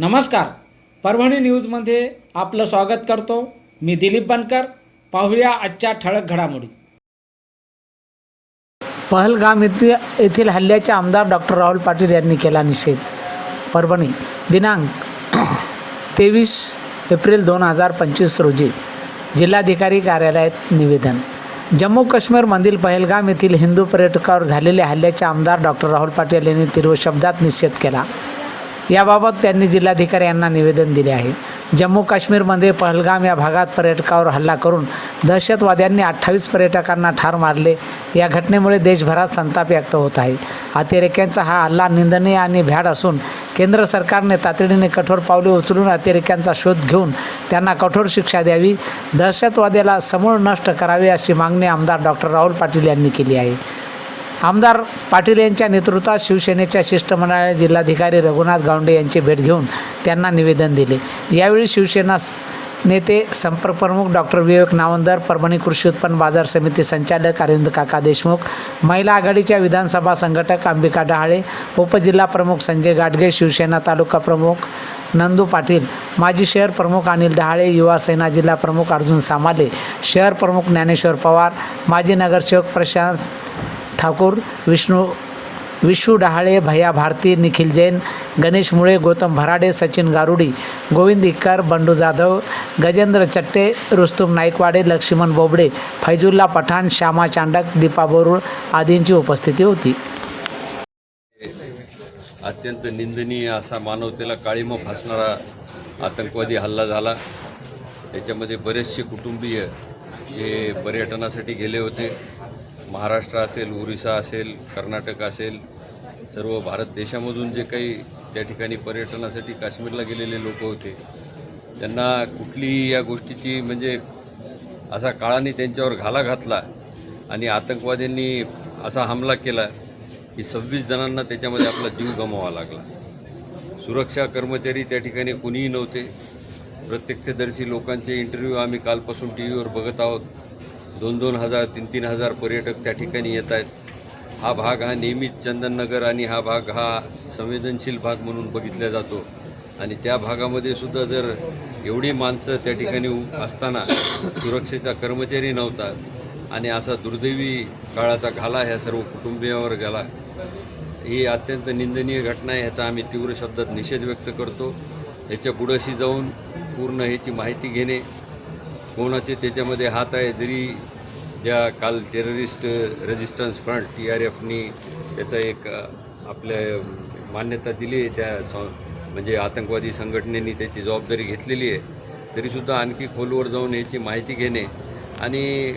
नमस्कार. परभणी न्यूजमध्ये आपलं स्वागत करतो. मी दिलीप बनकर. पाहूया आजच्या ठळक घडामोडी. पहलगाम येथील येथील हल्ल्याचे आमदार डॉक्टर राहुल पाटील यांनी केला निषेध. परभणी दिनांक तेवीस एप्रिल दोन हजार पंचवीस रोजी जिल्हाधिकारी कार्यालयात निवेदन. जम्मू काश्मीरमधील पहलगाम येथील हिंदू पर्यटकावर झालेल्या हल्ल्याचे आमदार डॉक्टर राहुल पाटील यांनी तीव्र शब्दात निषेध केला. याबाबत त्यांनी जिल्हाधिकारी यांना निवेदन दिले आहे. जम्मू काश्मीरमध्ये पहलगाम या भागात पर्यटकावर हल्ला करून दहशतवाद्यांनी अठ्ठावीस पर्यटकांना ठार मारले. या घटनेमुळे देशभरात संताप व्यक्त होत आहे. अतिरेक्यांचा हा हल्ला निंदनीय आणि भ्याड असून केंद्र सरकारने तातडीने कठोर पावले उचलून अतिरेक्यांचा शोध घेऊन त्यांना कठोर शिक्षा द्यावी दहशतवाद्याला समूळ नष्ट करावे अशी मागणी आमदार डॉक्टर राहुल पाटील यांनी केली आहे. आमदार पाटील यांच्या नेतृत्वात शिवसेनेच्या शिष्टमंडळाने जिल्हाधिकारी रघुनाथ गावंडे यांची भेट घेऊन त्यांना निवेदन दिले. यावेळी शिवसेना नेते संपर्क प्रमुख डॉक्टर विवेक नावंदर परभणी कृषी उत्पन्न बाजार समिती संचालक अरविंद काका देशमुख महिला आघाडीच्या विधानसभा संघटक अंबिका डहाळे उपजिल्हा प्रमुख संजय गाडगे शिवसेना तालुका प्रमुख नंदू पाटील माजी शहर प्रमुख अनिल डहाळे युवा सेना जिल्हा प्रमुख अर्जुन सामाले शहर प्रमुख ज्ञानेश्वर पवार माजी नगरसेवक प्रशांत ठाकूर विष्णू विशू डहाळे भैया भारती निखिल जैन गणेश मुळे गौतम भराडे सचिन गारुडी गोविंद इक्कर बंडू जाधव गजेंद्र चट्टे रुस्तुम नाईकवाडे लक्ष्मण बोबडे फैजुल्ला पठाण श्यामा चांडक दीपा बोरुळ आदींची उपस्थिती होती. अत्यंत निंदनीय असा मानवतेला काळीमा फासणारा आतंकवादी हल्ला झाला. त्याच्यामध्ये बरेचसे कुटुंबीय जे पर्यटनासाठी गेले होते महाराष्ट्र असेल ओरिसा असेल कर्नाटक असेल सर्व भारत देशामधून जे काही त्या ठिकाणी पर्यटनासाठी काश्मीरला गेलेले लोक होते त्यांना कुठलीही या गोष्टीची म्हणजे असा काळाने त्यांच्यावर घाला घातला आणि आतंकवाद्यांनी असा हमला केला की सव्वीस जणांना त्याच्यामध्ये आपला जीव गमवावा लागला. सुरक्षा कर्मचारी त्या ठिकाणी कुणीही नव्हते. प्रत्यक्षदर्शी लोकांचे इंटरव्ह्यू आम्ही कालपासून टी व्हीवर बघत आहोत. दोन दोन हजार तीन तीन हजार पर्यटक त्या ठिकाणी येत आहेत. हा भाग हा नेहमीच चंदननगर आणि हा भाग हा संवेदनशील भाग म्हणून बघितला जातो. आणि त्या भागामध्ये सुद्धा जर एवढी माणसं त्या ठिकाणी असताना सुरक्षेचा कर्मचारी नव्हता आणि असा दुर्दैवी काळाचा घाला ह्या सर्व कुटुंबियावर गेला ही अत्यंत निंदनीय घटना आहे ह्याचा आम्ही तीव्र शब्दात निषेध व्यक्त करतो. याच्या पुढंशी जाऊन पूर्ण ह्याची माहिती घेणे कोणाचे त्याच्यामध्ये हात आहे जरी ज्या काल terrorist resistance front T R एफनी त्याचा एक आपल्या मान्यता दिली आहे त्या सं म्हणजे आतंकवादी संघटनेनी त्याची जबाबदारी घेतलेली आहे. तरीसुद्धा आणखी खोलवर जाऊन याची माहिती घेणे आणि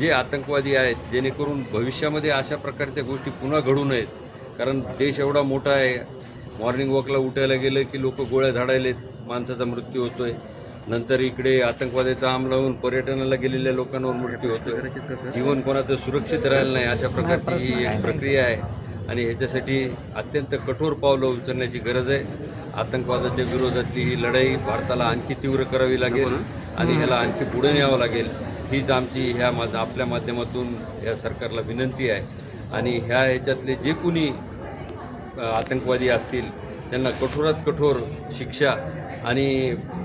जे आतंकवादी आहेत जेणेकरून भविष्यामध्ये अशा प्रकारच्या गोष्टी पुन्हा घडू नयेत. कारण देश एवढा मोठा आहे. मॉर्निंग वॉकला उठायला गेलं की लोक गोळ्या झाडायलेत माणसाचा मृत्यू होतो आहे नंतर इकडे आतंकवाद्याचा अंमल होऊन पर्यटनाला गेलेल्या लोकांवर मृत्यू होतो. जीवन कोणाचं सुरक्षित राहिलं नाही अशा प्रकारची ही एक प्रक्रिया आहे. आणि ह्याच्यासाठी अत्यंत कठोर पावलं उचलण्याची गरज आहे. आतंकवादाच्या विरोधातली ही लढाई भारताला आणखी तीव्र करावी लागेल आणि ह्याला आणखी पुढे न्यावं लागेल. हीच आमची ह्या माझा आपल्या माध्यमातून या सरकारला विनंती आहे. आणि ह्या ह्याच्यातले जे कोणी आतंकवादी असतील त्यांना कठोरात कठोर शिक्षा आणि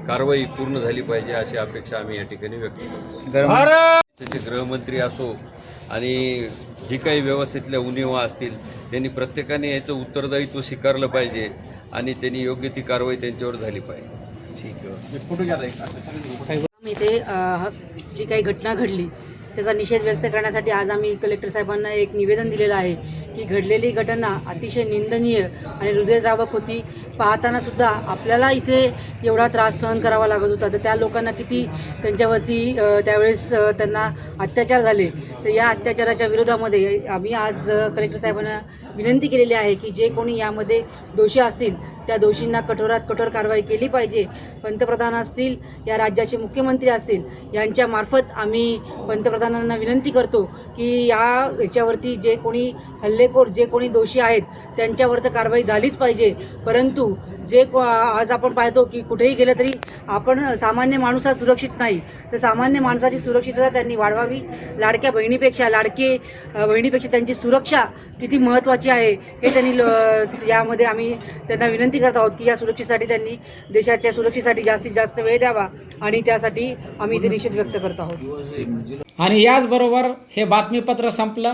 कारवाई पूर्ण झाली पाहिजे अशी अपेक्षा आम्ही या ठिकाणी व्यक्त करतो. त्याचे गृहमंत्री असो आणि जी काही व्यवस्थेतल्या उणिवा असतील त्यांनी प्रत्येकाने याचं उत्तरदायित्व स्वीकारलं पाहिजे आणि त्यांनी योग्य ती कारवाई त्यांच्यावर झाली पाहिजे. आम्ही इथे ह- जी काही घटना घडली त्याचा निषेध व्यक्त करण्यासाठी आज आम्ही कलेक्टर साहेबांना एक निवेदन दिलेलं आहे की घडलेली घटना अतिशय निंदनीय आणि हृदयद्रावक होती. पाहताना सुद्धा आपल्याला इथे एवढा त्रास सहन करावा लागत होता. तर त्या लोकांना किती त्यांच्यावरती त्यावेळेस त्यांना अत्याचार झाले. तर या अत्याचाराच्या विरोधामध्ये आम्ही आज कलेक्टर साहेबांना विनंती केलेली आहे की जे कोणी यामध्ये दोषी असतील त्या दोषींना कठोरात कठोर कारवाई केली पाहिजे. पंतप्रधान असतील या राज्याचे मुख्यमंत्री असतील यांच्यामार्फत आम्ही पंतप्रधानांना विनंती करतो की या याच्यावरती जे कोणी हल्लेखोर जे कोणी दोषी आहेत त्यांच्यावर तर कारवाई झालीच पाहिजे. परंतु जे को आज आपण पाहतो की कुठेही गेलं तरी आपण सामान्य माणूस हा सुरक्षित नाही. तर सामान्य माणसाची सुरक्षितता त्यांनी वाढवावी. लाडक्या बहिणीपेक्षा लाडके बहिणीपेक्षा त्यांची सुरक्षा किती महत्त्वाची आहे हे त्यांनी ल- यामध्ये आम्ही त्यांना विनंती करत आहोत की या सुरक्षेसाठी त्यांनी देशाच्या सुरक्षेसाठी जास्तीत जास्त वेळ द्यावा आणि त्यासाठी आम्ही इथे निषेध व्यक्त करत आहोत. आणि याचबरोबर हे बातमीपत्र संपलं.